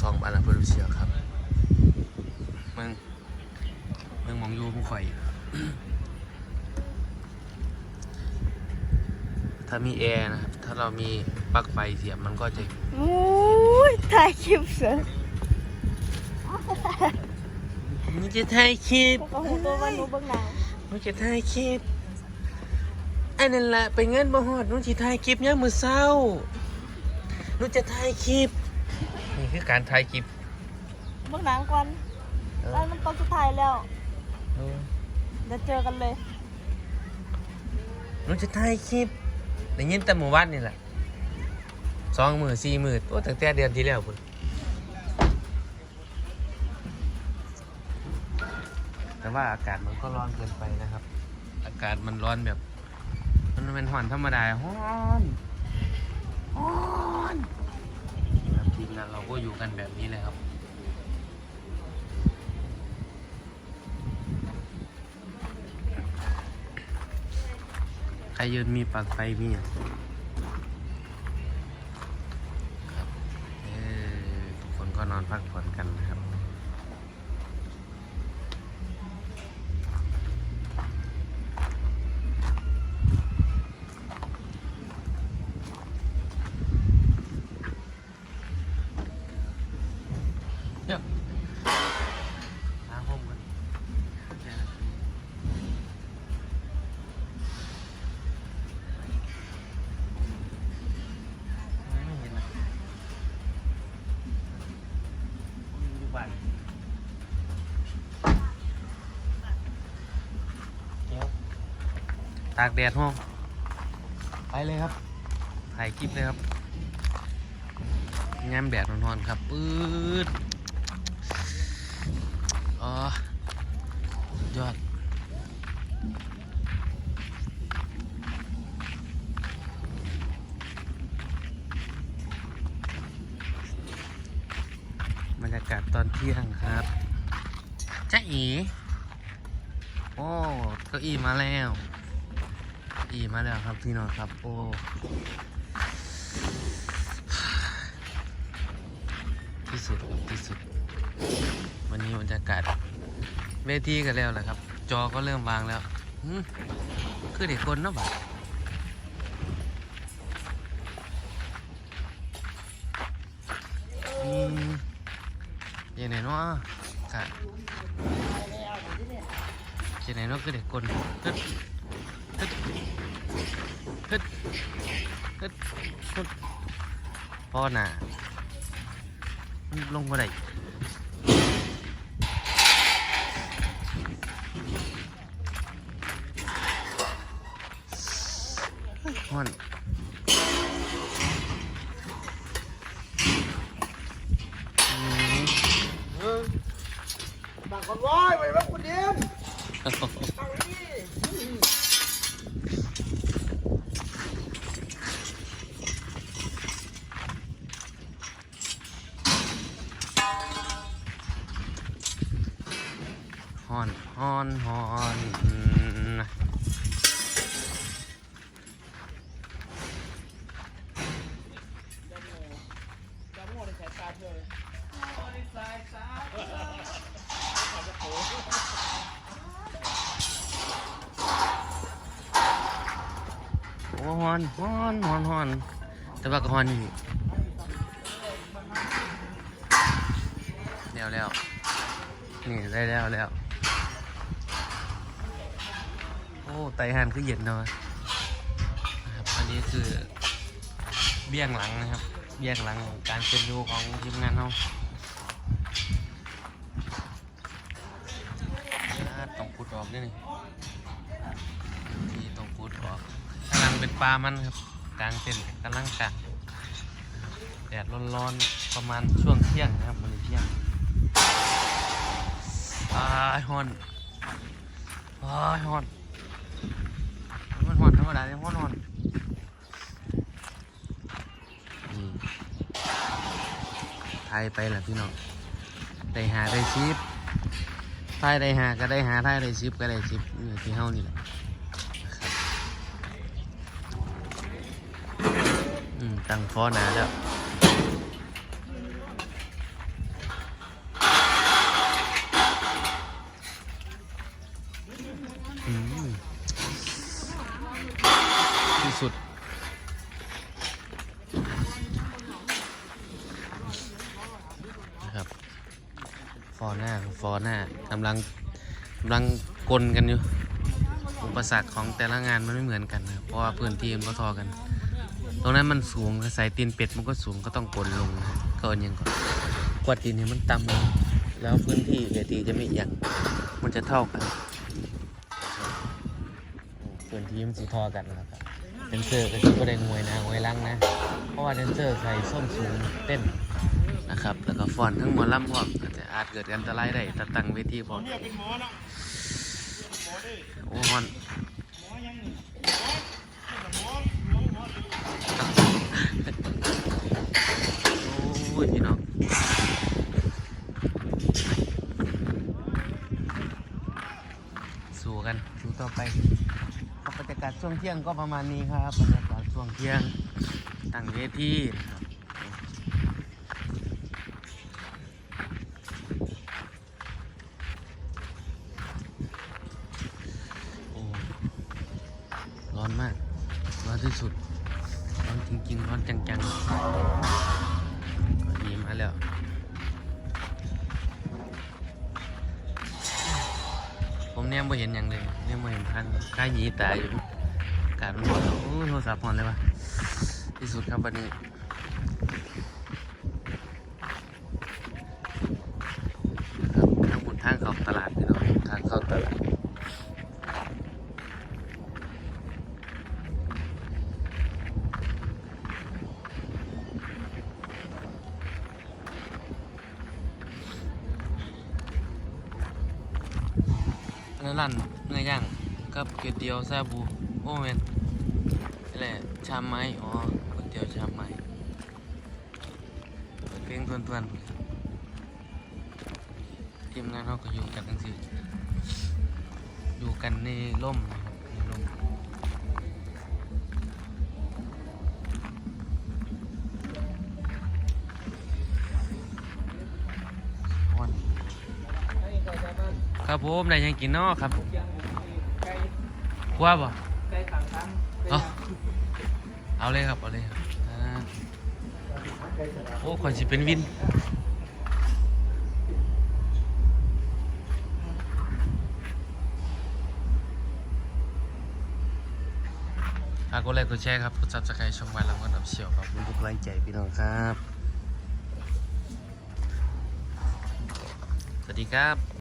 สองบานละเพื่อเชียวครับมึงมึงมองอยู่ผู้ข่อย ถ้ามีแอร์นะครับ ถ้าเรามีปลั๊กไฟเสียบมันก็จะโอ้ยถ่ายคลิปเสือมันจะถ่ายคลิปก็หูตัวว่าหนูเบิ่งหนังมันจะถ่ายคลิปอันนั้นแหละไปเงินบ่ฮอดหนูสิถ่ายคลิปยามมื้อเช้าหนูจะถ่ายคลิป นี่คือการถ่ายคลิปเบิ่งหนังก่อนเอแล้วอมันตอนสุดท้ายแล้ว เออเดี๋ยวเจอกันเลย หนูจะถ่ายคลิปได้ยินแต่หมู่บ้านนี่แหละสองมือสี่มือโอ้ตั้งแต่เดือนที่แล้วพุ่นแต่ว่าอากาศมันก็ร้อนเกินไปนะครับ อากาศมันร้อนแบบ มันเป็นห่อนธรรมดาฮ้อนฮ้อนครับทีมงานเรา ก็อยู่กันแบบนี้เลยครับ ใครยืนมีปากไฟมีอะครับเออทุกคนก็นอนพักผ่อนกันนะครับ เดี๋ยวหาห้องกันไม่เห็นนะอยู่บ้านเดี๋ยวตากแดดห้อง ไปเลยครับ ถ่ายคลิปเลยครับแง้มแดดนอนๆครับปื๊ด อ๋อยอดบรรยากาศตอนเที่ยงครับจ้าอีโอ้เก้าอี้มาแล้วเก้าอี้มาแล้วครับพี่น้องครับ โอ้ ที่สุดที่สุด วันนี้บรรยากาศเวทีกันแล้วแหละครับ จอก็เริ่มวางแล้วหึคือเด็กคนเนาะบ่ายังไงเนาะกะยังไงเนาะคือเด็กคนฮึดฮึดฮึดฮึดฮึดพ่อหน่ะ ลงมาได้ฮ้อนอืมต่างคนร้อยไปว่าคุณเดียน อนฮอนฮอนอืมจะมั่วในสายตาเธอโอ้ฮอนฮอนฮอนฮอนแต่ว่าก็ฮอนนี่แล้วแล้วนี่ได้แล้วแล้ว โอ้ไตหันคือเย็นเนาะนะครับ อันนี้คือเบี้ยงหลังนะครับ เบี้ยงหลังของการเป็นอยู่ของทีมงานเราต้องพูดออกด้วยนี่ที่ต้องพูดออกกำลังเป็นปลามันครับ กลางเต็นกำลังกะแดดร้อนๆ ประมาณช่วงเที่ยงนะครับวันนี้เที่ยงอ้ายฮอนอ้ายฮอน มันฮอนธรรมดาเนี่ยฮอนอนไทยไปล่ะพี่น้องได้หาได้ชิปไทยได้หาก็ได้หาไทยได้ชิปก็ได้ชิปนี่ที่เฮานี่แหละอืมตั้งฟอหนาแล้ว สุดนะครับฟอร์หน้าฟอร์หน้ากำลังกำลังกลกันอยู่ อุปสรรคของแต่ละงานมันไม่เหมือนกันนะเพราะว่าพื้นที่มันก็ทอกัน ตรงนั้นมันสูงสายตีนเป็ดมันก็สูงก็ต้องกลลงนะก็อาอย่างก่อนกวาดตีนให้มันต่ำลงแล้วพื้นที่เวทีจะไม่เอียงมันจะเท่ากันพื้นที่มันสีทอกันนะครับ เดนเซอร์ก็คือก็ได้งวยนะงวยลังนะ เพราะว่าเดนเซอร์ใส่ส้นสูงเต้นนะครับ แล้วก็ฟอนทั้งหมอลำพร้อมก็จจะอาจเกิดอันตรายได้ถ้าตั้งเวทีพร้อมโอ้ฮอนโอ้ยพี่น้องสู้กันสู้ต่อไปากาศช่วงเที่ยงก็ประมาณนี้ครับบรรยากาศช่วงเที่ยงตั้งเวทีนะครับโอ้ร้อนมาก ร้อนที่สุด ร้อนจริงๆ ร้อนจังๆก็ดีมาแล้ว เนี่ยไม่เห็นอย่างเลยเนี่ยไม่เห็นพันค่าหยีตาอยู่อากาศมันร้อนโอ้โทรศัพท์พอนเลยวะที่สุดครับวันนี้ครับทางบนทางเข้าตลาดพี่น้องทางเข้าตลาด นื้อร้านเนื้อย่างกับก๋วยเตี๋ยวซาบูโอ้เมนนี่แหละชามไม้อ๋อก๋วยเตี๋ยวชามไม้เปิดเพลงทวนๆทีมงานเขาก็อยู่กันทั้งสี่อยู่กันในร่มนะครับในร่ม ครับผมได้หยังกินเนาะครับกว่าบ่ไก่ต่างกันเอาเอาเลยครับเอาเลยครับอ่าโอ้ข่อยสิเป็นวินฝากกดไลค์กดแชร์ครับกดซับสไครต์ช่องวันแล้วก็ดับเชียวขอบคุณทุกกำลังใจพี่น้องครับ สวัสดีครับ